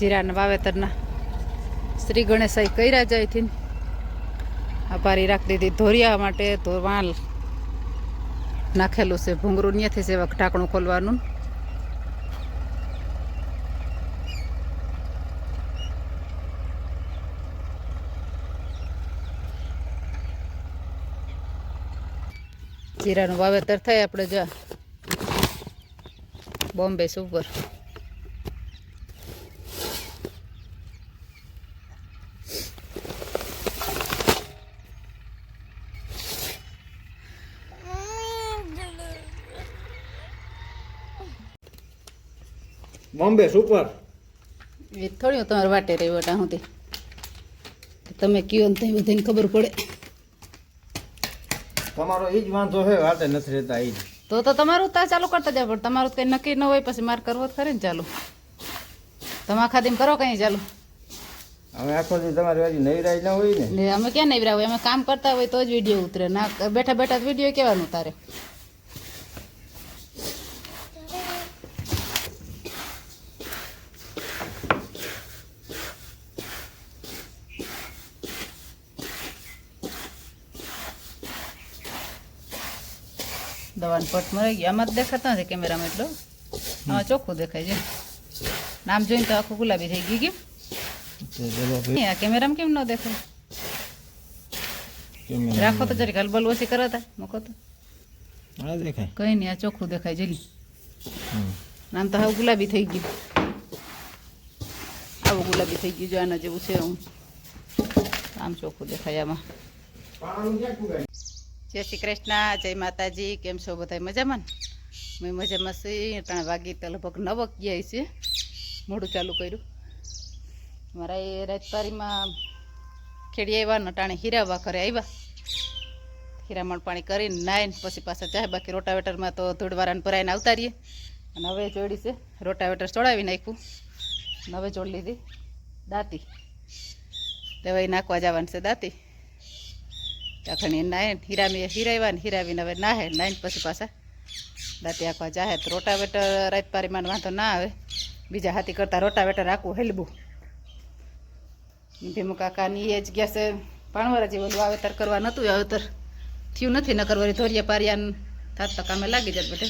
જીરાના વાવેતરના શ્રી ગણેશાઈ કર્યા જાયથી આ પારી રાખી દીધી. ધોરિયા માટે તો વાલ નાખેલું છે. ભૂંગરું ત્યાંથી સેવક ઢાંકણું ખોલવાનું. જીરાનું વાવેતર થાય આપણે જો બોમ્બે સુપર. બોમ્બે સુપર. એ થોડી તમારે વાટે રહી વટા સુધી. તમે કયો ને ત્યાં બધાને ખબર પડે. તમારો એ જ વાંધો છે વાટે નથી રહેતા એ તો તો તમારું તા ચાલુ કરતા જાવ પણ તમારું કંઈ નક્કી ન હોય પછી મારે કરવો જ ખરે ને ચાલુ. તમે આખા દિન કરો કંઈ ચાલુ? હવે આખો દી તમારી વાજી નવરાઈ ના હોય ને. અમે ક્યાં નહીં હોય? અમે કામ કરતા હોય તો જ વીડિયો ઉતરે. ના બેઠા બેઠા વીડિયો કેવાનું ઉતારે દવાનું પટ મળી ગયો. આમાં દેખાતા નથી કેમેરામાં એટલો. આમાં ચોખ્ખું દેખાય છે. નામ જોઈને તો આખું ગુલાબી થઈ ગયું કેમ? આ કેમેરામાં કેમ ન દેખાય? રાખો તો જરીક હલબલ ઓછી કરાતા મૂકો તો. કઈ નહીં આ ચોખ્ખું દેખાય જરી. નામ તો હવે ગુલાબી થઈ ગયું. આવું ગુલાબી થઈ ગયું જો આના જેવું છે. હું આમ ચોખ્ખું દેખાય આમાં. જય શ્રી કૃષ્ણ, જય માતાજી, કેમ છો બધા મજામાં? મેં મજામાં છીએ ત્રણ વાગી તો લગભગ નવ ગયા છે, મોડું ચાલુ કર્યું. મારા એ રાજપારીમાં ખેડી આવ્યા, નટાણે હીરાવા ઘરે આવ્યા. હીરામણ પાણી કરીને નાઈને પછી પાછા ચાહે બાકી રોટાવેટરમાં તો ધૂળવારાને ભરાઈને આવતા રહીએ. અને જોડી છે, રોટાવેટર ચોડાવી નાખ્યું. નવે જોડી લીધી દાંતી. તે નાખવા જવાનું છે દાંતી. તખણી નાહે હીરામી હીરાવ્યા ને હીરાવીને હવે નાહે નાહીને પછી પાછા દાંતી આખવા જાહે તો રોટાવેટર રાત પારીમાં વાંધો ના આવે બીજા હાથી કરતાં રોટાવેટર રાખવું હેલબું ભીમુ કાકાની એ જ છે પાણવરા જેવું વાવેતર કરવા નહોતું વાવેતર થયું નથી ન વળી ધોરિયા પારિયાન થાત તો કામે લાગી જાય બધે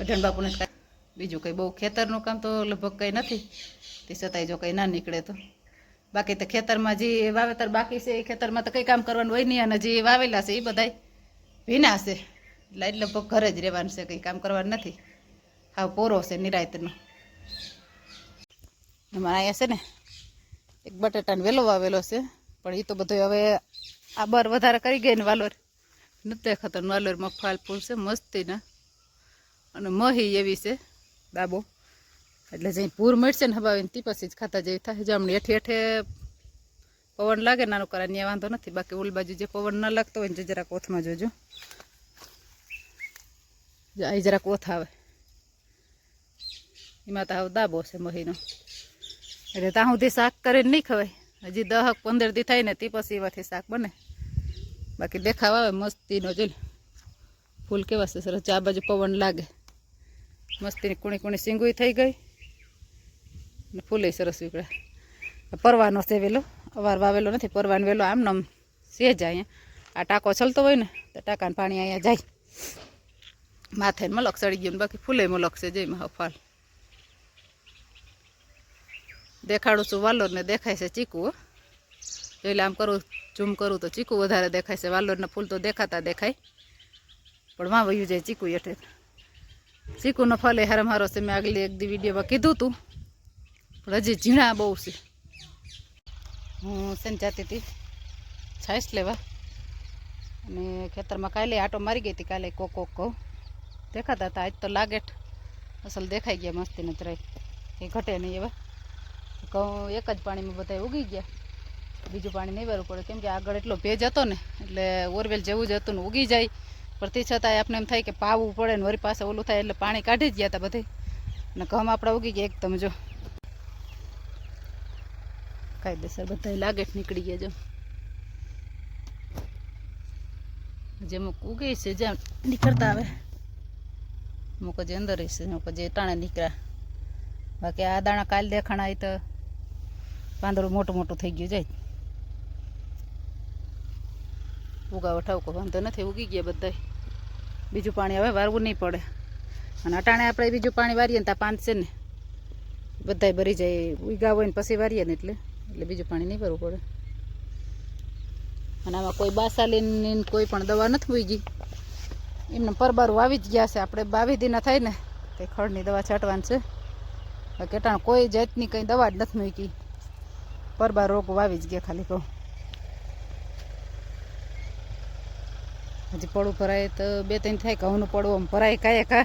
અઢણ બાપુને બીજું કંઈ બહુ ખેતરનું કામ તો લગભગ કંઈ નથી. તે છતાંય જો કંઈ ના નીકળે તો. બાકી તો ખેતરમાં જે વાવેતર બાકી છે, એ ખેતરમાં તો કંઈ કામ કરવાનું હોય નહીં, અને જે વાવેલા છે, એ બધાય ભીના છે. એટલે લગભગ ઘરે જ રહેવાનું છે, કંઈ કામ કરવાનું નથી. હા પોરો છે નિરાયતનો. અમારા અહીંયા છે ને, એક બટેટાને વેલો વાવેલો છે, પણ એ તો બધો હવે આ બર વધારે કરી ગઈ ને વાલોર. નથી ખતર વાલોરમાં વાલોર મગફાળ ફૂલ છે, મસ્તીના. અને મહી એવી છે દાબો એટલે જઈ પૂર મળશે ને હવાવીને તી પછી જ ખાતા જેવી થાય જમણી હેઠે હેઠે પવન લાગે નાનું કરા ત્યાં વાંધો નથી. બાકી ઓલ બાજુ જે પવન ન લાગતો હોય ને જરાક ઓથમાં જોજો. અહીં જરાક ઓથ આવે. એમાં તો આવો દાબો છે મહીનો. એટલે ત્યાં સુધી શાક કરીને નહીં ખવાય. હજી દહક પંદર દી થાય ને તે પછી એમાંથી શાક બને. બાકી દેખાવ આવે મસ્તીનો, જો. ફૂલ કેવા છે, સરસ. આ બાજુ પવન લાગે. મસ્તીની કુણી કુણી સિંગુઈ થઈ ગઈ. ફૂલે સરસ નીકળ્યા પરવાનો છે વેલો. અવાર વાવેલો નથી, પરવાનો વેલો આમ નામ છે જ અહીંયા. આ ટાંકો છલતો હોય ને, તો ટાંકાને પાણી અહીંયા જાય. માથે મલક ચડી ગયું બાકી ફૂલે મલક છે જય મહાફાલ દેખાડું છું વાલોર ને દેખાય છે ચીકુ. એટલે આમ કરું, ઝૂમ કરું તો ચીકુ વધારે દેખાય છે. વાલોરના ફૂલ તો દેખાતા દેખાય. પણ માં વયું જાય ચીકુ એઠે ચીકુનો ફલ એ હારમ હારો છે. મેં આગલી એક દી વિડીયોમાં કીધું હતું પણ હજી ઝીણા બહુ છે. હું સેન જાતી હતી? છાશ લેવા. અને ખેતરમાં કાલે આટો મારી ગઈ હતી, કાલે કોક કોક કહું. દેખાતા હતા, આજ તો લાગેટ અસલ દેખાઈ ગયા મસ્તી નજરાય એ ઘટે નહીં એવા. ઘઉં એક જ પાણીમાં બધા ઉગી ગયા. બીજું પાણી નહીં વારવું પડે. કેમ કે આગળ એટલો ભેજ હતો ને, એટલે ઓરવેલ જેવું જ હતું ને ઉગી જાય. તે છતાંય આપણે એમ થાય કે પાવું પડે ને વરી પાસે ઓલું થાય એટલે પાણી કાઢી જ ગયા હતા બધે અને ઘઉં આપણા ઉગી ગયા એક તમે જો. કાયદેસર બધા લાગે નીકળી ગયા જો. જે અમુક ઉગે છે જ્યાં નીકળતા આવે. અમુક જે અંદર છે અમુક જે ટાણે નીકળ્યા. બાકી આ દાણા કાલ દેખાણા એ તો પાંદડું મોટું મોટું થઈ ગયું જાય. ઉગાવો, ઠાવકો, વાંધો નથી, ઉગી ગયા બધાય. બીજું પાણી હવે વારવું નહીં પડે. અને અટાણે આપણે બીજું પાણી વારીએ ને ત્યાં પાંચ છે ને. બધાય ભરી જાય ઉગા ને પછી વારીએ ને એટલે. એટલે બીજું પાણી નહીં ભરવું પડે. અને આમાં કોઈ બાસાલીન કોઈ પણ દવા નથી ઉગી એમને પરબારું વાવી જ ગયા છે. આપણે બાવી દીના થાય ને તે ખડની દવા છાંટવાની છે. કેટાણ કોઈ જાતની કંઈ દવા જ નથી મૂકી. પરબાર રોગ વાવી જ ગયા ખાલી કહું. હજી પડવું ભરાય તો બે ત્રણ થાય ઘઉંનું પડવું આમ ભરાય કાંઈ કા.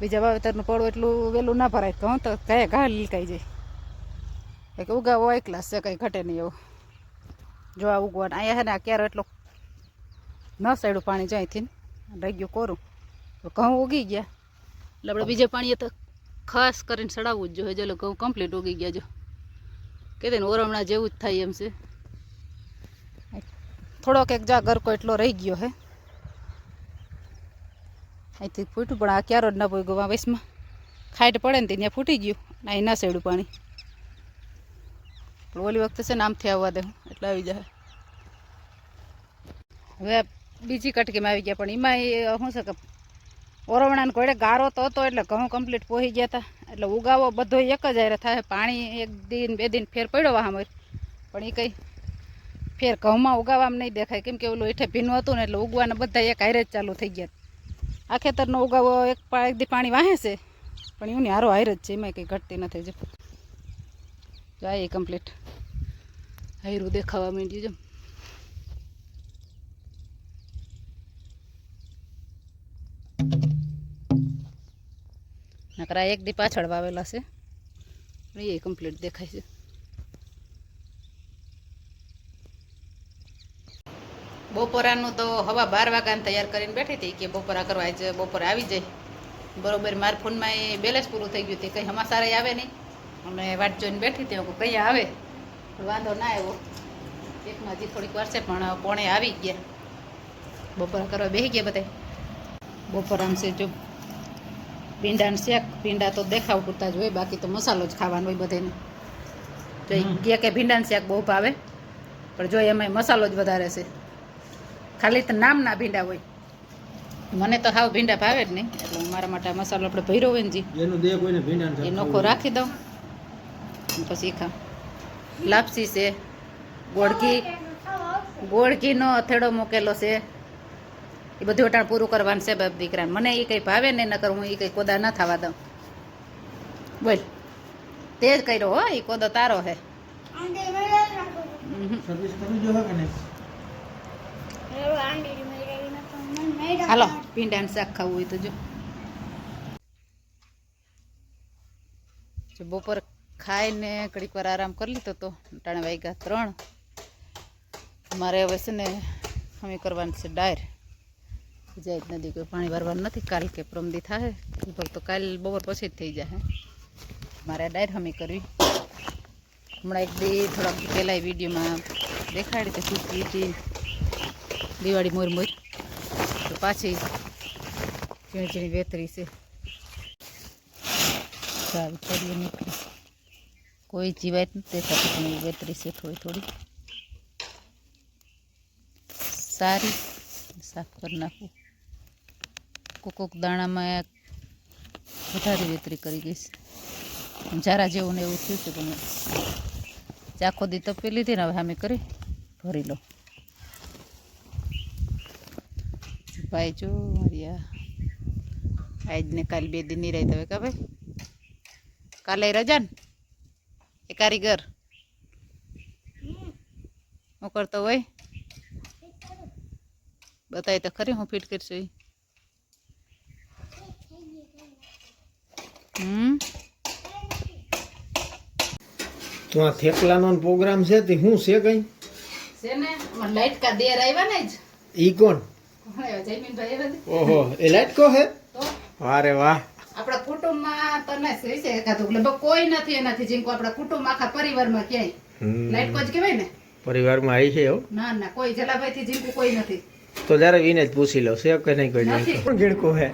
બીજા વાવેતરનું પડવું એટલું વહેલું ના ભરાય. ઘઉં તો કાંઈ ઘા લીલકાઈ જાય. એક ઉગાવો એકલા છે, કંઈ ઘટે નહીં એવું. જો આ ઉગવાનું. અહીંયા હે ને, આ ક્યારે એટલો ન સાઈડું પાણી જાય રહી ગયું કોરું. તો ઘઉં ઉગી ગયા. એટલે આપણે બીજે પાણીએ તો ખાસ કરીને સડાવવું જ જોઈએ. જો ઘઉં કમ્પ્લીટ ઉગી ગયા જો. કીધે ને, ઓરમણા જેવું જ થાય એમ છે. થોડોક એક જા ગરકો એટલો રહી ગયો હે. અહીંથી ફૂટ્યું, પણ આ ક્યારો જ ના પોઈ ગયો વૈસમાં ખાઈટ પડે ને ત્યાં ફૂટી ગયું અહીં ના સેડું પાણી. ઓલી વખતે છે ને આમથી આવવા દે એટલે આવી જાય હવે બીજી કટકીમાં આવી ગયા, પણ એમાં શું છે કે, ઓરવણાને કોઈ ગારો તો હતો, એટલે ઘઉં કમ્પ્લીટ પોહી ગયા હતા એટલે ઉગાવો બધો એક જ આરે થાય, પાણી એક દિન, બે દિન ફેર પડ્યો વાહામર પણ એ કંઈ ફેર ઘઉંમાં ઉગાવવામાં નહીં દેખાય. કેમ કે ઓલું એઠે ભીનું હતું ને, એટલે ઉગવાના બધા એક હારે જ ચાલુ થઈ ગયા. આ ખેતરનો ઉગાવો એક દી પાણી વાહે છે, પણ એની હારો હાર જ છે એમાં કંઈ ઘટતી નથી જો જાય કમ્પ્લીટ હાયરું દેખાવા માંડ્યું છે. નકરા એક દી પાછળ વાવેલા છે. એ કમ્પ્લીટ દેખાય છે. બપોરાનું તો હવા બાર વાગ્યાને તૈયાર કરીને બેઠી હતી કે બપોરા કરવા આજે બપોરે આવી જાય. બરોબર, મારા ફોનમાં એ બેલેન્સ પૂરું થઈ ગયું હતું કંઈ હમાસારે આવે નહીં. અમે વાટ જોઈને બેઠી હતી કઈ આવે. વાંધો ના આવ્યો. એકમાં હજી થોડીક વાર છે પણ પોણે આવી ગયા. બપોર કરવા બેસી ગયા બધા બપોરામ છે જો ભીંડાનું શેક ભીંડા તો દેખાવ પૂરતા જ હોય બાકી તો મસાલો જ ખાવાનો હોય બધાને તો એ કે કે ભીંડાનું શેક બહુ ભાવે પણ જો એમાં મસાલો જ વધારે છે. ખાલી તો નામના ભીંડા હોય. મને તો હાવ ભીંડા ભાવે જ નહીં એટલે મારા માટે મસાલો આપણે ભર્યો હોય ને જી. એનો દેહ કોઈને ભીંડા એ નોખો રાખી દઉં. અને પછી ખામ લાપસી છે. ગોળઘી ગોળઘીનો અથેડો મૂકેલો છે. એ બધું વટાણ પૂરું કરવાનું છે બાપ દીકરાને. મને એ કંઈ ભાવે ને નકર હું એ કંઈ કોદા ન થવા દઉં. બોલ. તે જ કર્યો હો એ કોદો તારો હે. ઉહું. સર્વિસ કરી જો કે નહીં? હાલો ભીંડાનું શાક ખાવું હોય તો જો. જો બપોર ખાઈને ઘડીક વાર આરામ કરી લીધો તો ટાણે વાગ્યા ત્રણ. મારે હવે છે ને, અમે કરવાની છે ડાયર. જાય જ નથી કોઈ પાણી ભરવાનું નથી, કાલ કે પ્રમદી થાય ઉપર તો કાલ બપોર પછી જ થઈ જાય મારે ડાયર હમી કરવી. હમણાં એક બે થોડાક પહેલાં પહેલાં વિડીયોમાં દેખાડી તો સૂકી હતી, દિવાળી મોર મોર. તો પાછી ઝીણી ઝીણી વેતરી છે. સારું કરીએ નીકળી. કોઈ જીવાય જ નથી દેખાતી પણ એ વેતરી છે થોડી થોડી સારી સાફ કરી નાખું કોક કોક દાણામાં એક વધારે વેતરી કરી ગઈ છે જારા જેવું ને એવું થયું છે પણ ચાખો દી તપી લીધી ને હવે સામે કરી ભરી લો। ભાઈ જો મારી આ આજ ને કાલ બે દિન નહીં રહી હવે કા ભાઈ? કાલે રજા ને? એ કારીગર. હું કરતો હોય? બતાય તો ખરી હું ફિટ કરશું હમ? તો આ થેપલાનો પ્રોગ્રામ છે તે શું છે કઈ? છે ને લાઈટ કા દેર આવ્યા ને જ. ઈ કોણ? ઓહો એ લાટકો હે વારે વાહ. કુટુંબમાં તને સહી છે એકાદું લગભગ કોઈ નથી એનાથી જેમ આપણા કુટુંબ આખા પરિવારમાં ક્યાંય. હમ. લાઈટ કોચ કહેવાય ને? પરિવારમાં આવી છે એવું? ના ના કોઈ જલાભાઈ થી જીંકુ કોઈ નથી. તો જરા વિને જ પૂછી લો છે કે નહીં કોઈ નથી. કોણ જીણકો હે?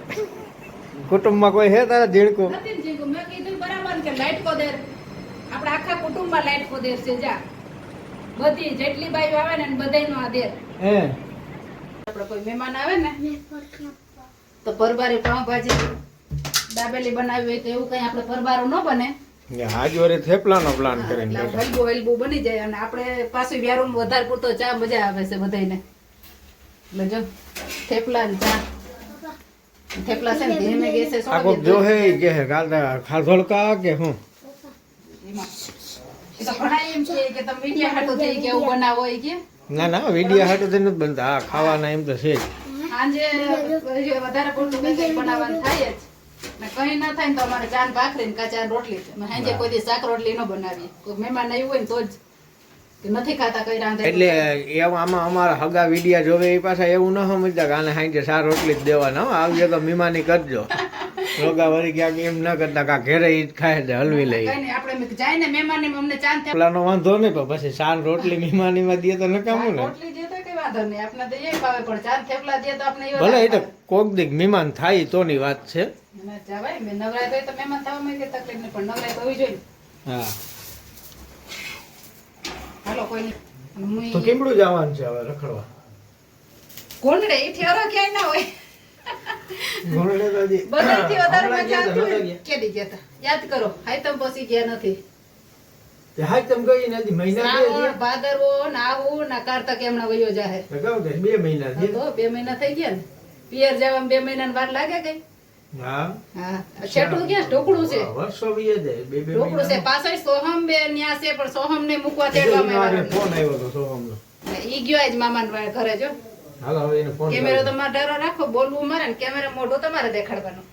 કુટુંબમાં કોઈ હે તારા જીણકો નથી ને મેં કીધું બરાબર કે લાઈટ કોદેર આપણા આખા કુટુંબમાં લાઈટ કોદેર છે જા. બધી જેટલી બાઈઓ આવે ને બધાયનો આ દેર હે. આપણે કોઈ મહેમાન આવે ને? તો પરબારી પાઉંભાજી. દાબેલી બનાવી હોય તો એવું કઈ આપણે પરબારું ન બને. આજ થેપલાનો પ્લાન કરીને આમ હલવું હલવું બની જાય અને આપણે પાછું વ્યારું વધારે પૂરતો ચા મજા આવે છે બધાને એટલે જો થેપલા ને ચા. થેપલા છે ને ધીમે ગેસે આ જો હે કે હે કાલતા ખાધોડકા કે હું? ના ના વીડિયો હાટું તો નથી બનતા. આ ખાવાના એમ તો છે જ. સાંજે વધારે પૂરતું બનાવવાનું થાય જ. ને કઈ ના થાય ને તો અમારે ચાન ભાખરી ને કાચા રોટલી. સાંજે કોઈ દી શાક રોટલી ન બનાવીએ. કોઈ મહેમાન આવ્યું હોય ને તો જ નથી ખાતા કઈ રાંધે એટલે એવું આમાં અમારા હગા વિડિયા જોવે એ પાછા એવું ન સમજતા કે આને હાંજે સાર રોટલી જ દેવાના આવજો તો મીમાની કરજો. રોગા વળી ક્યાંક એમ ન કરતા કા ઘેરે ઈ ખાય છે હલવી લઈ આપણે જાય ને મહેમાન અમને ચાન પેલાનો વાંધો નહીં પણ પછી સાર રોટલી મીમાનીમાં દે તો નકામું ને. રોટલી દે તો કઈ વાંધો નહીં. આપણે તો એ ભાવે પણ ચાર થેપલા દે તો આપણે ભલે એ તો કોક દીક મહેમાન થાય તોની વાત છે. ના જવાય મેં નવરાય તો એ તો થવા કઈ તકલીફ નહીં પણ નવરાય તો હોવી જોઈએ. હા. હાલો કોઈ નહીં તો કેમડું જવાનું છે હવે રખડવા? કોંડડે ઈ ઠેરો ક્યાંય ના હોય. તો વધારે મજા આવતી હોય કેદી ગયા તા યાદ કરો હાઈતમ પછી ગયા નથી. હાય તમ ગઈ ને મહિના બે ભાદરવો ને આવું ને કારતક એમના વયો જાહે. તો બે મહિના તો બે મહિના થઈ ગયા ને. પિયર જવામાં બે મહિના વાર લાગે કઈ? ક્યાં? ઢોકળું છે. ઢોકળું છે. પાછળ સોહમ બે ન્યા છે પણ સોહમ ને મૂકવા તેડવામાં ફોન આવ્યો હતો સોહમનો. ઈ ગયો આજ મામાને ઘરે જો. હાલો હવે એને ફોન કેમેરો તમારે ડરો રાખો બોલવું મારે ને કેમેરા મોઢું તમારે દેખાડવાનું.